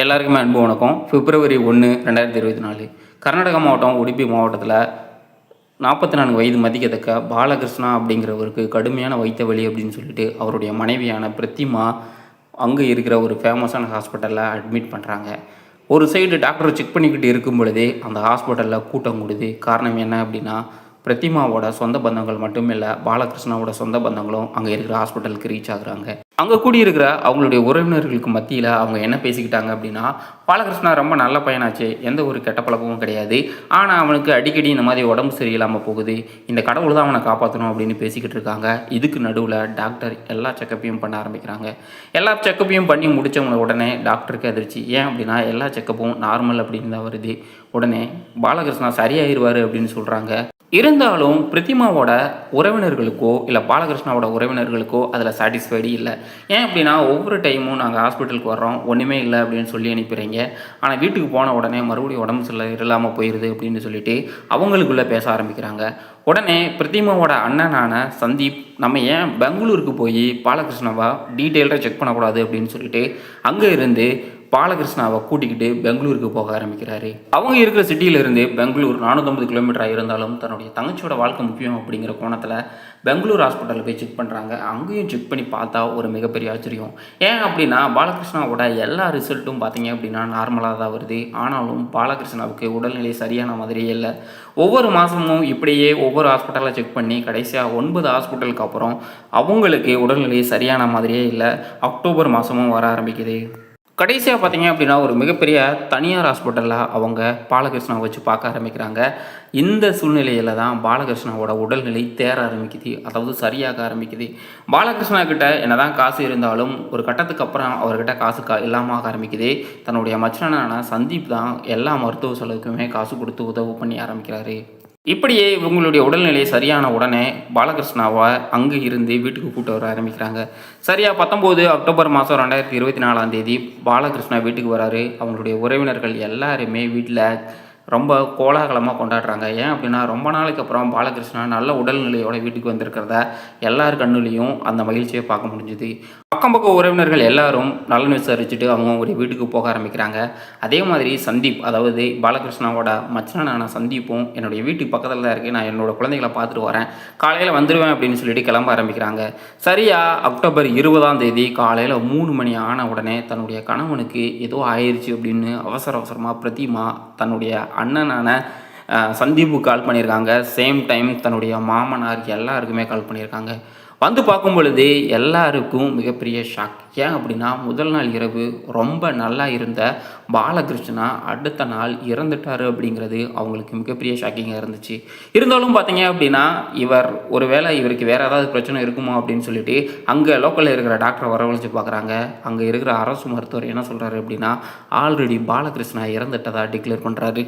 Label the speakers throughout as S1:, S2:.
S1: எல்லாருக்குமே அன்பு வணக்கம். பிப்ரவரி ஒன்று ரெண்டாயிரத்தி இருபத்தி நாலு. கர்நாடகா மாவட்டம் உடுப்பி மாவட்டத்தில் நாற்பத்தி நான்கு வயது மதிக்கத்தக்க பாலகிருஷ்ணா அப்படிங்கிறவருக்கு கடுமையான வைத்த வலி அப்படின்னு சொல்லிட்டு அவருடைய மனைவியான பிரத்திமா அங்கே இருக்கிற ஒரு ஃபேமஸான ஹாஸ்பிட்டலில் அட்மிட் பண்ணுறாங்க ஒரு சைடு டாக்டரை செக் பண்ணிக்கிட்டு இருக்கும் பொழுதே அந்த ஹாஸ்பிட்டலில் கூட்டம் கூடுது. காரணம் என்ன அப்படின்னா பிரத்திமாவோட சொந்த பந்தங்கள் மட்டும் இல்லை பாலகிருஷ்ணாவோட சொந்த பந்தங்களும் அங்கே இருக்கிற ஹாஸ்பிட்டலுக்கு ரீச் ஆகுறாங்க. அங்கே கூடியிருக்கிற அவங்களுடைய உறவினர்களுக்கு மத்தியில் அவங்க என்ன பேசிக்கிட்டாங்க அப்படின்னா பாலகிருஷ்ணா ரொம்ப நல்ல பையனாச்சு எந்த ஒரு கெட்ட பழக்கமும் கிடையாது. ஆனால் அவனுக்கு அடிக்கடி இந்த மாதிரி உடம்பு சரியில்லாமல் போகுது. இந்த கடவுள் தான் அவனை காப்பாற்றணும் அப்படின்னு பேசிக்கிட்டு இருக்காங்க. இதுக்கு நடுவில் டாக்டர் எல்லா செக்கப்பையும் பண்ண ஆரம்பிக்கிறாங்க. எல்லா செக்கப்பையும் பண்ணி முடித்தவங்க உடனே டாக்டருக்கு அதிர்ச்சி. ஏன் அப்படின்னா எல்லா செக்கப்பும் நார்மல் அப்படின்னு தான் வருது. உடனே பாலகிருஷ்ணா சரியாயிருவார் அப்படின்னு சொல்கிறாங்க இருந்தாலும் பிரதிமாவோட உறவினர்களுக்கோ இல்லை பாலகிருஷ்ணாவோட உறவினர்களுக்கோ அதில் சாட்டிஸ்ஃபைடு இல்லை. ஏன் அப்படின்னா ஒவ்வொரு டைமும் நாங்கள் ஹாஸ்பிட்டலுக்கு வர்றோம் ஒன்றுமே இல்லை அப்படின்னு சொல்லி அனுப்பிடுறீங்க. ஆனால் வீட்டுக்கு போன உடனே மறுபடியும் உடம்பு சில இல்லாமல் போயிடுது அப்படின்னு சொல்லிட்டு அவங்களுக்குள்ளே பேச ஆரம்பிக்கிறாங்க. உடனே பிரதிமாவோட அண்ணனான சந்தீப் நம்ம ஏன் பெங்களூருக்கு போய் பாலகிருஷ்ணாவை டீட்டெயில்டாக செக் பண்ணக்கூடாது அப்படின்னு சொல்லிட்டு அங்கே இருந்து பாலகிருஷ்ணாவை கூட்டிக்கிட்டு பெங்களூருக்கு போக ஆரம்பிக்கிறாரு. அவங்க இருக்கிற சிட்டியிலிருந்து பெங்களூர் நானூற்றம்பது கிலோமீட்டராக இருந்தாலும் தன்னுடைய தங்கச்சியோட வாழ்க்கை முக்கியம் அப்படிங்கிற கோணத்தில் பெங்களூர் ஹாஸ்பிட்டலில் போய் செக் பண்ணுறாங்க அங்கேயும் செக் பண்ணி பார்த்தா ஒரு மிகப்பெரிய ஆச்சரியம். ஏன் அப்படின்னா பாலகிருஷ்ணாவோட எல்லா ரிசல்ட்டும் பார்த்தீங்க அப்படின்னா நார்மலாக தான் வருது. ஆனாலும் பாலகிருஷ்ணாவுக்கு உடல்நிலை சரியான மாதிரியே இல்லை. ஒவ்வொரு மாதமும் இப்படியே ஒவ்வொரு ஹாஸ்பிட்டலில் செக் பண்ணி கடைசியாக ஒன்பது ஹாஸ்பிட்டலுக்கு அப்புறம் அவங்களுக்கு உடல்நிலை சரியான மாதிரியே இல்லை. அக்டோபர் மாதமும் வர ஆரம்பிக்குது. கடைசியாக பார்த்தீங்க அப்படின்னா ஒரு மிகப்பெரிய தனியார் ஹாஸ்பிட்டலில் அவங்க பாலகிருஷ்ணாவை வச்சு பார்க்க ஆரம்பிக்கிறாங்க. இந்த சூழ்நிலையில் தான் பாலகிருஷ்ணாவோட உடல்நிலை தேர ஆரம்பிக்குது அதாவது சரியாக ஆரம்பிக்குது. பாலகிருஷ்ணா கிட்ட என்னதான் காசு இருந்தாலும் ஒரு கட்டத்துக்கு அப்புறம் அவர்கிட்ட காசு கா இல்லாமல் ஆரம்பிக்குது. தன்னுடைய மச்சனான சந்தீப் தான் எல்லா மருத்துவ செலவுக்குமே காசு கொடுத்து உதவு பண்ணி ஆரம்பிக்கிறாரு. இப்படியே இவங்களுடைய உடல்நிலை சரியான உடனே பாலகிருஷ்ணாவை அங்கே இருந்து வீட்டுக்கு கூட்டு வர ஆரம்பிக்கிறாங்க. சரியாக பத்தொம்போது அக்டோபர் மாதம் ரெண்டாயிரத்தி இருபத்தி நாலாம் தேதி பாலகிருஷ்ணா வீட்டுக்கு வராரு. அவங்களுடைய உறவினர்கள் எல்லாருமே வீட்டில் ரொம்ப கோலாகலமாக கொண்டாடுறாங்க. ஏன் அப்படின்னா ரொம்ப நாளைக்கு அப்புறம் பாலகிருஷ்ணா நல்ல உடல்நிலையோட வீட்டுக்கு வந்திருக்கிறத எல்லார் கண்ணுலேயும் அந்த மகிழ்ச்சியை பார்க்க முடிஞ்சுது. பக்கம் பக்கம் உறவினர்கள் எல்லாரும் நலன் விசாரிச்சுட்டு அவங்க ஒரு வீட்டுக்கு போக ஆரம்பிக்கிறாங்க. அதே மாதிரி சந்தீப் அதாவது பாலகிருஷ்ணாவோட மச்சனான சந்தீப்பும் என்னுடைய வீட்டுக்கு பக்கத்தில் தான் இருக்குது நான் என்னோட குழந்தைகளை பார்த்துட்டு வரேன். காலையில் வந்துடுவேன் அப்படின்னு சொல்லிட்டு கிளம்ப ஆரம்பிக்கிறாங்க. சரியா அக்டோபர் இருபதாம் தேதி காலையில் மூணு மணி ஆன உடனே தன்னுடைய கணவனுக்கு ஏதோ ஆயிடுச்சு அப்படின்னு அவசர அவசரமாக பிரதிமா தன்னுடைய அண்ணனான சந்தீப்புக்கு கால் பண்ணியிருக்காங்க. சேம் டைம் தன்னுடைய மாமனார் எல்லாருக்குமே கால் பண்ணியிருக்காங்க. வந்து பார்க்கும் பொழுது எல்லாருக்கும் மிகப்பெரிய ஷாக் ஏன் அப்படின்னா முதல் நாள் இரவு ரொம்ப நல்லா இருந்த பாலகிருஷ்ணா அடுத்த நாள் இறந்துட்டாரு அப்படிங்கிறது அவங்களுக்கு மிகப்பெரிய ஷாக்கிங்காக இருந்துச்சு. இருந்தாலும் பார்த்தீங்க அப்படின்னா இவர் ஒருவேளை இவருக்கு வேறு ஏதாவது பிரச்சனை இருக்குமா அப்படின்னு சொல்லிட்டு அங்கே லோக்கலில் இருக்கிற டாக்டரை வரவழைச்சு பார்க்குறாங்க. அங்கே இருக்கிற அரசு மருத்துவர் என்ன சொல்கிறாரு அப்படின்னா ஆல்ரெடி பாலகிருஷ்ணா இறந்துட்டதாக டிக்ளேர் பண்ணுறாரு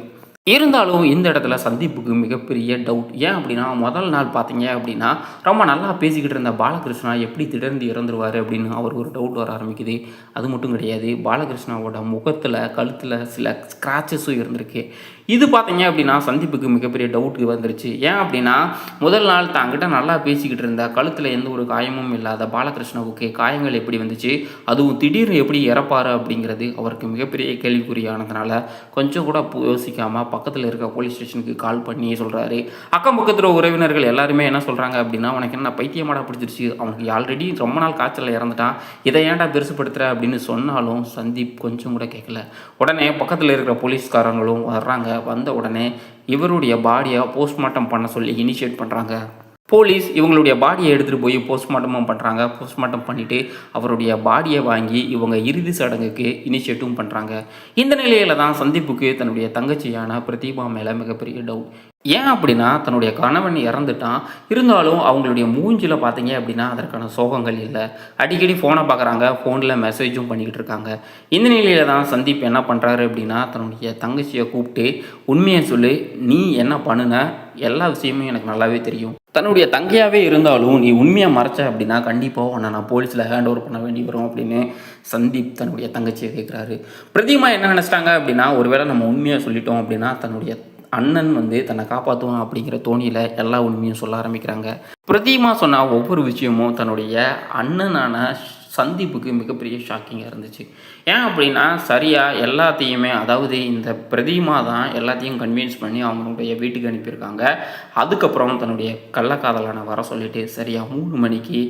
S1: இருந்தாலும் இந்த இடத்துல சந்தீப்புக்கு மிகப்பெரிய டவுட் ஏன் அப்படின்னா முதல் நாள் பார்த்தீங்க அப்படின்னா ரொம்ப நல்லா பேசிக்கிட்டு இருந்த பாலகிருஷ்ணா எப்படி திடர்ந்து இறந்துருவார் அப்படின்னு அவர் ஒரு டவுட் வர ஆரம்பிக்குது. அது மட்டும் கிடையாது பாலகிருஷ்ணாவோட முகத்தில் கழுத்தில் சில ஸ்க்ராச்சஸும் இருந்திருக்கு. இது பார்த்தீங்க அப்படின்னா சந்தீப்புக்கு மிகப்பெரிய டவுட்டு வந்துருச்சு. ஏன் அப்படின்னா முதல் நாள் தாங்கிட்ட நல்லா பேசிக்கிட்டு இருந்தா கழுத்தில் எந்த ஒரு காயமும் இல்லாத பாலகிருஷ்ணவுக்கு காயங்கள் எப்படி வந்துச்சு அதுவும் திடீர்னு எப்படி இறப்பாரு அப்படிங்கிறது அவருக்கு மிகப்பெரிய கேள்விக்குறியானதுனால கொஞ்சம் கூட யோசிக்காமல் பக்கத்தில் இருக்க போலீஸ் ஸ்டேஷனுக்கு கால் பண்ணி சொல்கிறாரு அக்கம் பக்கத்தில் உறவினர்கள் எல்லாருமே என்ன சொல்கிறாங்க அப்படின்னா உனக்கு என்ன பைத்தியமாடா பிடிச்சிருச்சு? அவனுக்கு ஆல்ரெடி ரொம்ப நாள் காய்ச்சலில் இறந்துட்டான். இதை ஏன்டா பெருசுப்படுத்துகிற அப்படின்னு சொன்னாலும் சந்தீப் கொஞ்சம் கூட கேட்கல உடனே பக்கத்தில் இருக்கிற போலீஸ்காரங்களும் வர்றாங்க. வந்த உடனே இவருடைய பாடியை போஸ்ட்மார்ட்டம் பண்ண சொல்லி இனிஷியேட் பண்ணுறாங்க போலீஸ் இவங்களுடைய பாடியை எடுத்துகிட்டு போய் போஸ்ட்மார்ட்டமும் பண்ணுறாங்க போஸ்ட்மார்ட்டம் பண்ணிவிட்டு அவருடைய பாடியை வாங்கி இவங்க இறுதி சடங்குக்கு இனிஷியேட்டும் பண்ணுறாங்க இந்த நிலையில தான் சந்திப்புக்கு தன்னுடைய தங்கச்சியான பிரதீபா மேலே மிகப்பெரிய டவுட் ஏன் அப்படின்னா தன்னுடைய கணவன் இறந்துட்டான். இருந்தாலும் அவங்களுடைய மூஞ்சில் பார்த்தீங்க அப்படின்னா அதற்கான சோகங்கள் இல்லை. அடிக்கடி ஃபோனை பார்க்குறாங்க ஃபோனில் மெசேஜும் பண்ணிக்கிட்டு இருக்காங்க. இந்த நிலையில் தான் சந்தீப் என்ன பண்ணுறாரு அப்படின்னா தன்னுடைய தங்கச்சியை கூப்பிட்டு உண்மையை சொல்லி நீ என்ன பண்ணுன? எல்லா விஷயமும் எனக்கு நல்லாவே தெரியும். தன்னுடைய தங்கையாகவே இருந்தாலும் நீ உண்மையாக மறைச்ச அப்படின்னா கண்டிப்பாக உன்னை நான் போலீஸில் ஹேண்ட் ஓவர் பண்ண வேண்டி வரும் அப்படின்னு சந்தீப் தன்னுடைய தங்கச்சியை கேட்குறாரு பிரதிமா என்ன நினச்சிட்டாங்க அப்படின்னா ஒருவேளை நம்ம உண்மையாக சொல்லிட்டோம் அப்படின்னா தன்னுடைய அண்ணன் வந்து தன்னை காப்பாற்றுவான் அப்படிங்கிற தோணியில் எல்லா உண்மையும் சொல்ல ஆரம்பிக்கிறாங்க. பிரதிமா சொன்ன ஒவ்வொரு விஷயமும் தன்னுடைய அண்ணனான சந்திப்புக்கு மிகப்பெரிய ஷாக்கிங்காக இருந்துச்சு. ஏன் அப்படின்னா சரியாக எல்லாத்தையுமே அதாவது இந்த பிரதிமா தான் எல்லாத்தையும் கன்வின்ஸ் பண்ணி அவங்களுடைய வீட்டுக்கு அனுப்பியிருக்காங்க. அதுக்கப்புறம் தன்னுடைய கள்ளக்காதலான வர சொல்லிவிட்டு சரியாக மூணு மணிக்கு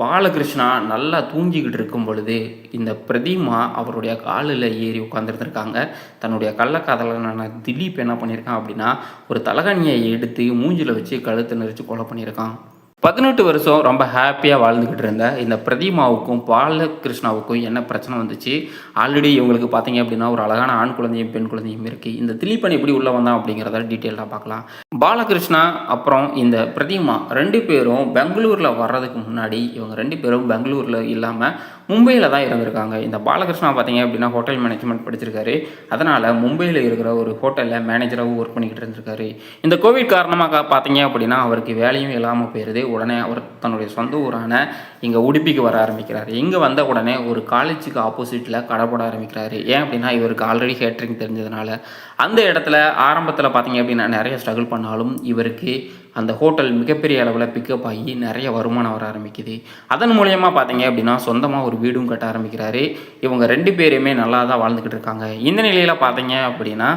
S1: பாலகிருஷ்ணா நல்லா தூங்கிக்கிட்டு இருக்கும் பொழுது இந்த பிரதிமா அவருடைய காலில் ஏறி உட்காந்துருந்துருக்காங்க தன்னுடைய கள்ளக்காதலனான திலீப் என்ன பண்ணியிருக்கான் அப்படின்னா ஒரு தலகணியை எடுத்து மூஞ்சில் வச்சு கழுத்தை நெரிச்சு கொலை பண்ணியிருக்கான். பதினெட்டு வருஷம் ரொம்ப ஹாப்பியாக வாழ்ந்துக்கிட்டு இருந்த இந்த பிரதிமாவுக்கும் பாலகிருஷ்ணாவுக்கும் என்ன பிரச்சனை வந்துச்சு? ஆல்ரெடி இவங்களுக்கு பார்த்தீங்க அப்படின்னா ஒரு அழகான ஆண் குழந்தையும் பெண் குழந்தையும் இருக்குது இந்த திலீப்பன் எப்படி உள்ளே வந்தான் அப்படிங்கிறத டீட்டெயிலாக பார்க்கலாம் பாலகிருஷ்ணா அப்புறம் இந்த பிரதிமா ரெண்டு பேரும் பெங்களூரில் வர்றதுக்கு முன்னாடி இவங்க ரெண்டு பேரும் பெங்களூரில் இல்லாமல் மும்பையில் தான் இருந்திருக்காங்க. இந்த பாலகிருஷ்ணா பார்த்தீங்க அப்படின்னா ஹோட்டல் மேனேஜ்மெண்ட் படிச்சிருக்காரு. அதனால் மும்பையில் இருக்கிற ஒரு ஹோட்டலில் மேனேஜராகவும் ஒர்க் பண்ணிக்கிட்டு இருந்திருக்காரு. இந்த கோவிட் காரணமாக பார்த்தீங்க அப்படின்னா அவருக்கு வேலையும் இல்லாமல் போயிடுது உடனே அவர் தன்னுடைய சொந்த ஊரான இங்கே உடுப்பிக்கு வர ஆரம்பிக்கிறாரு. இங்கே வந்த உடனே ஒரு காலேஜுக்கு ஆப்போசிட்டில் கடை போட ஆரம்பிக்கிறாரு. ஏன் அப்படின்னா இவருக்கு ஆல்ரெடி ஹேட்ரிங் தெரிஞ்சதுனால. அந்த இடத்துல ஆரம்பத்தில் பார்த்தீங்க அப்படின்னா நிறைய ஸ்ட்ரகிள் பண்ணாலும் இவருக்கு அந்த ஹோட்டல் மிகப்பெரிய அளவில் பிக்கப் ஆகி நிறைய வருமானம் வர ஆரம்பிக்குது. அதன் மூலயமா பார்த்தீங்க அப்படின்னா சொந்தமாக ஒரு வீடும் கட்ட ஆரம்பிக்கிறாரு. இவங்க ரெண்டு பேருமே நல்லா தான் வாழ்ந்துக்கிட்டு இருக்காங்க. இந்த நிலையில் பார்த்தீங்க அப்படின்னா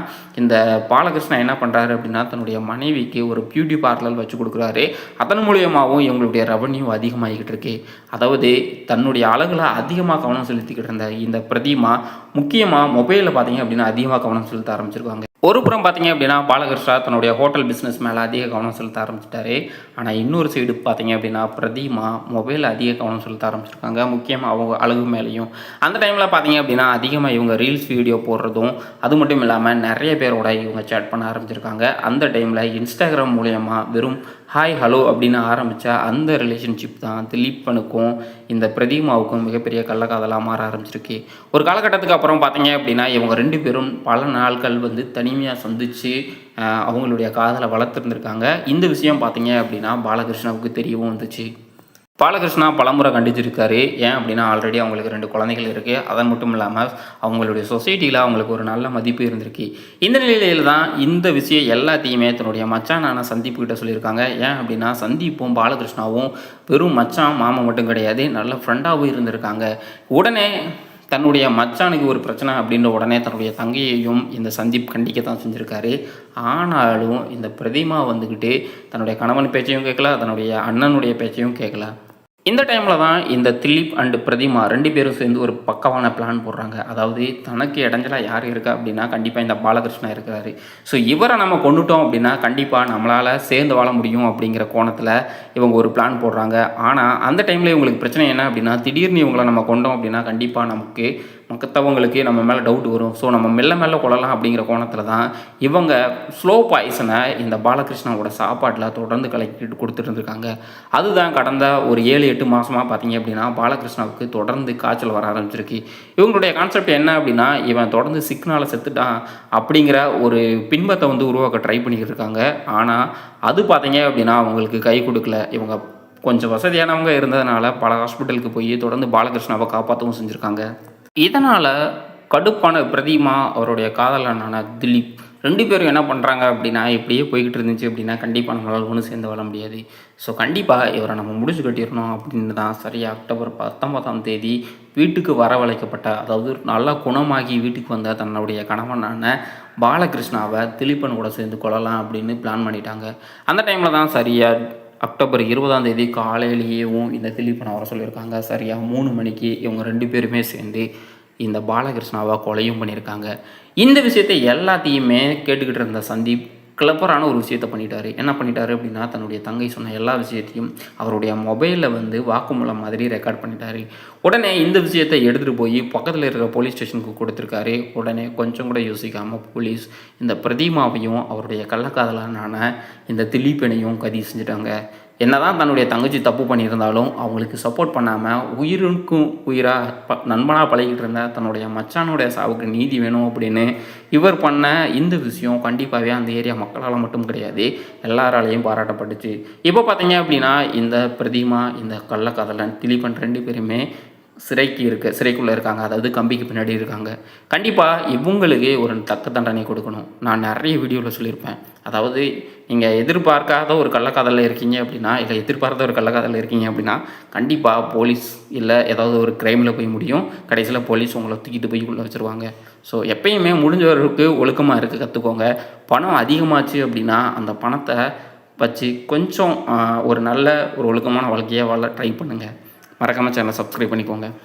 S1: இந்த பாலகிருஷ்ணன் என்ன பண்ணுறாரு அப்படின்னா தன்னுடைய மனைவிக்கு ஒரு பியூட்டி பார்லர் வச்சு கொடுக்குறாரு. அதன் மூலியமாகவும் இவங்களுடைய ரெவன்யூ அதிகமாகிக்கிட்டு இருக்கு. அதாவது தன்னுடைய அழகில் அதிகமாக கவனம் செலுத்திக்கிட்டு இருந்த இந்த பிரதிமா முக்கியமாக மொபைலில் பார்த்தீங்க அப்படின்னா அதிகமாக கவனம் செலுத்த ஆரம்பிச்சிருக்காங்க. ஒரு புறம் பார்த்தீங்க அப்படின்னா பாலகிருஷ்ணா தன்னுடைய ஹோட்டல் பிஸ்னஸ் மேலே அதிக கவனம் செலுத்த ஆரம்பிச்சிட்டாரு. ஆனால் இன்னொரு சைடு பார்த்தீங்க அப்படின்னா பிரதிமா மொபைல் அதிக கவனம் செலுத்த ஆரம்பிச்சிருக்காங்க. முக்கியமாக அவங்க அழகு மேலேயும். அந்த டைமில் பார்த்தீங்க அப்படின்னா அதிகமாக இவங்க ரீல்ஸ் வீடியோ போடுறதும் அது மட்டும் இல்லாமல் நிறைய பேரோட இவங்க சேட் பண்ண ஆரம்பிச்சிருக்காங்க. அந்த டைமில் இன்ஸ்டாகிராம் மூலயமா வெறும் ஹாய் ஹலோ அப்படின்னு ஆரம்பித்த அந்த ரிலேஷன்ஷிப் தான் திலீப்பனுக்கும் இந்த பிரதீமாவுக்கும் மிகப்பெரிய கள்ளக்காதலாக மாற ஆரம்பிச்சிருக்கு. ஒரு காலகட்டத்துக்கு அப்புறம் பார்த்தீங்க அப்படின்னா இவங்க ரெண்டு பேரும் பல நாட்கள் வந்து தனிமையாக சந்தித்து அவங்களுடைய காதலை வளர்த்துருந்துருக்காங்க. இந்த விஷயம் பார்த்தீங்க அப்படின்னா பாலகிருஷ்ணாவுக்கு தெரியவும் வந்துச்சு. பாலகிருஷ்ணா பலமுறை கண்டிச்சிருக்காரு. ஏன் அப்படின்னா ஆல்ரெடி அவங்களுக்கு ரெண்டு குழந்தைகள் இருக்குது அதன் மட்டும் இல்லாமல் அவங்களுடைய சொசைட்டியில் அவங்களுக்கு ஒரு நல்ல மதிப்பு இருந்திருக்கு. இந்த நிலையில் தான் இந்த விஷயம் எல்லாத்தையுமே தன்னுடைய மச்சானான சந்தீப் கிட்ட சொல்லியிருக்காங்க. ஏன் அப்படின்னா சந்தீப்பும் பாலகிருஷ்ணாவும் வெறும் மச்சான் மாமா மட்டும் கிடையாது நல்ல ஃப்ரெண்டாகவும் இருந்திருக்காங்க. உடனே தன்னுடைய மச்சானுக்கு ஒரு பிரச்சனை அப்படின்ற உடனே தன்னுடைய தங்கையையும் இந்த சந்தீப் கண்டிக்க தான் செஞ்சுருக்காரு. ஆனாலும் இந்த பிரதிமா வந்துக்கிட்டு தன்னுடைய கணவன் பேச்சையும் கேட்கல தன்னுடைய அண்ணனுடைய பேச்சையும் கேட்கல. இந்த டைமில் தான் இந்த திலீப் அண்டு பிரதிமா ரெண்டு பேரும் சேர்ந்து ஒரு பக்கவான பிளான் போடுறாங்க. அதாவது தனக்கு இடைஞ்சலாக யார் இருக்கா அப்படின்னா கண்டிப்பாக இந்த பாலகிருஷ்ணா இருக்கிறாரு. ஸோ இவரை நம்ம கொண்டுட்டோம் அப்படின்னா கண்டிப்பாக நம்மளால் சேர்ந்து வாழ முடியும் அப்படிங்கிற கோணத்தில் இவங்க ஒரு பிளான் போடுறாங்க. ஆனால் அந்த டைமில் இவங்களுக்கு பிரச்சனை என்ன அப்படின்னா திடீர்னு இவங்களை நம்ம கொண்டோம் அப்படின்னா கண்டிப்பாக நமக்கு மற்றவங்களுக்கு நம்ம மேலே டவுட் வரும். ஸோ நம்ம மெல்ல மெல்ல கொள்ளலாம் அப்படிங்கிற கோணத்தில் தான் இவங்க ஸ்லோ பாய்சனை இந்த பாலகிருஷ்ணாவோட சாப்பாட்டில் தொடர்ந்து கலக்கிட்டு கொடுத்துட்டு இருந்திருக்காங்க. அதுதான் கடந்த ஒரு ஏழு எட்டு மாதமாக பார்த்தீங்க அப்படின்னா பாலகிருஷ்ணாவுக்கு தொடர்ந்து காய்ச்சல் வர ஆரம்பிச்சிருக்கு. இவங்களுடைய கான்செப்ட் என்ன அப்படின்னா இவன் தொடர்ந்து சிக்னால் செத்துட்டான் அப்படிங்கிற ஒரு பின்பத்தை வந்து உருவாக்க ட்ரை பண்ணிக்கிட்டு இருக்காங்க. ஆனால் அது பார்த்தீங்க அப்படின்னா அவங்களுக்கு கை கொடுக்கல. இவங்க கொஞ்சம் வசதியானவங்க இருந்ததுனால பல ஹாஸ்பிட்டலுக்கு போய் தொடர்ந்து பாலகிருஷ்ணாவை காப்பாற்றவும் செஞ்சுருக்காங்க. இதனால் கடுப்பான பிரதிமா அவருடைய காதலனான திலீப் ரெண்டு பேரும் என்ன பண்ணுறாங்க அப்படின்னா இப்படியே போய்கிட்டு இருந்துச்சு அப்படின்னா கண்டிப்பாக நம்மளால் ஒன்று சேர்ந்து வாழ முடியாது. ஸோ கண்டிப்பாக இவரை நம்ம முடிச்சு கட்டிடணும் அப்படின்னு தான் சரியாக அக்டோபர் பத்தொன்பதாம் தேதி வீட்டுக்கு வரவழைக்கப்பட்ட அதாவது நல்லா குணமாகி வீட்டுக்கு வந்த தன்னுடைய கணவனான பாலகிருஷ்ணாவை திலீப்பன் கூட சேர்ந்து கொள்ளலாம் அப்படின்னு பிளான் பண்ணிட்டாங்க. அந்த டைமில் தான் சரியாக அக்டோபர் இருபதாம் தேதி காலையிலேயேவும் இந்த திலீப்பனை வர சொல்லியிருக்காங்க. சரியாக மூணு மணிக்கு இவங்க ரெண்டு பேருமே சேர்ந்து இந்த பாலகிருஷ்ணாவை கொலையும் பண்ணியிருக்காங்க. இந்த விஷயத்தை எல்லாத்தையுமே கேட்டுக்கிட்டு இருந்த சந்தீப் கிளப்பரான ஒரு விஷயத்தை பண்ணிட்டாரு. என்ன பண்ணிட்டாரு அப்படின்னா தன்னுடைய தங்கை சொன்ன எல்லா விஷயத்தையும் அவருடைய மொபைலில் வந்து வாக்குமூலம் மாதிரி ரெக்கார்ட் பண்ணிட்டாரு. உடனே இந்த விஷயத்தை எடுத்துகிட்டு போய் பக்கத்தில் இருக்கிற போலீஸ் ஸ்டேஷனுக்கு கொடுத்துருக்காரு. உடனே கொஞ்சம் கூட யோசிக்காமல் போலீஸ் இந்த பிரதிமாவையும் அவருடைய கள்ளக்காதலான இந்த திலீப்பனையும் கதி செஞ்சுட்டாங்க. என்னதான் தன்னுடைய தங்கச்சி தப்பு பண்ணியிருந்தாலும் அவங்களுக்கு சப்போர்ட் பண்ணாமல் உயிருக்கும் உயிராக ப நண்பனாக பழகிட்டு இருந்த தன்னுடைய மச்சானுடைய சாவுக்கு நீதி வேணும் அப்படின்னு இவர் பண்ண இந்த விஷயம் கண்டிப்பாகவே அந்த ஏரியா மக்களால் மட்டும் கிடையாது எல்லாராலையும் பாராட்டப்பட்டுச்சு. இப்போ பார்த்தீங்க அப்படின்னா இந்த பிரதிமா இந்த கள்ளக்கதலன் திலீபன் ரெண்டு பேருமே சிறைக்கு இருக்க சிறைக்குள்ளே இருக்காங்க. அதாவது கம்பிக்கு பின்னாடி இருக்காங்க. கண்டிப்பாக இவங்களுக்கு ஒரு தக்க தண்டனை கொடுக்கணும். நான் நிறைய வீடியோவில் சொல்லியிருப்பேன். அதாவது நீங்கள் எதிர்பார்க்காத ஒரு கள்ளக்காதலில் இருக்கீங்க அப்படின்னா இல்லை எதிர்பார்க்காத ஒரு கள்ளக்காதலில் இருக்கீங்க அப்படின்னா கண்டிப்பாக போலீஸ் இல்லை ஏதாவது ஒரு க்ரைமில் போய் முடியும். கடைசியில் போலீஸ் உங்களை தூக்கிட்டு போய் உள்ளே வச்சுருவாங்க. ஸோ எப்பயுமே முடிஞ்சவருக்கு ஒழுக்கமாக இருக்க கற்றுக்கோங்க பணம் அதிகமாச்சு அப்படின்னா அந்த பணத்தை வச்சு கொஞ்சம் ஒரு நல்ல ஒரு ஒழுக்கமான வாழ்க்கையை வாழ ட்ரை பண்ணுங்கள் மறக்காமல் சேனலை சப்ஸ்கிரைப் பண்ணிக்கோங்க.